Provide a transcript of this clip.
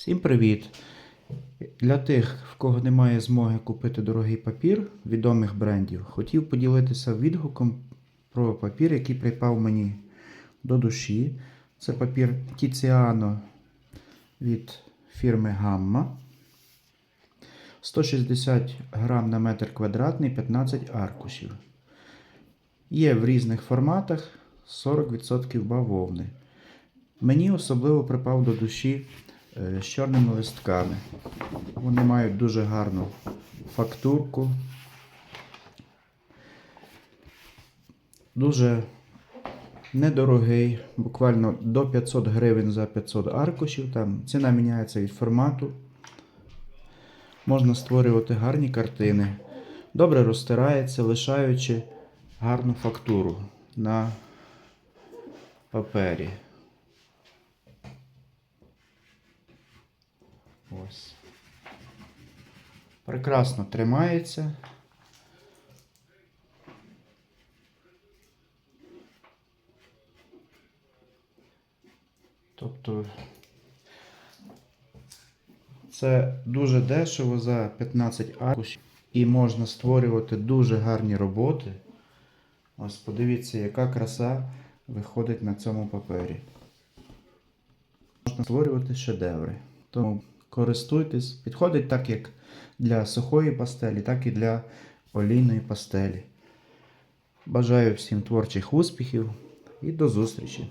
Всім привіт! Для тих, в кого немає змоги купити дорогий папір відомих брендів, хотів поділитися відгуком про папір, який припав мені до душі. Це папір Tiziano від фірми Gamma. 160 грам на метр квадратний, 15 аркушів. Є в різних форматах 40% бавовни. Мені особливо припав до душі з чорними листками. Вони мають дуже гарну фактурку. Дуже недорогий, буквально до 500 гривень за 500 аркушів. Там ціна міняється від формату. Можна створювати гарні картини. Добре розтирається, лишаючи гарну фактуру на папері. Ось. Прекрасно тримається. Тобто це дуже дешево за 15 аркушів і можна створювати дуже гарні роботи. Ось подивіться, яка краса виходить на цьому папері. Можна створювати шедеври. Тому користуйтесь, підходить так як для сухої пастелі, так і для олійної пастелі. Бажаю всім творчих успіхів і до зустрічі!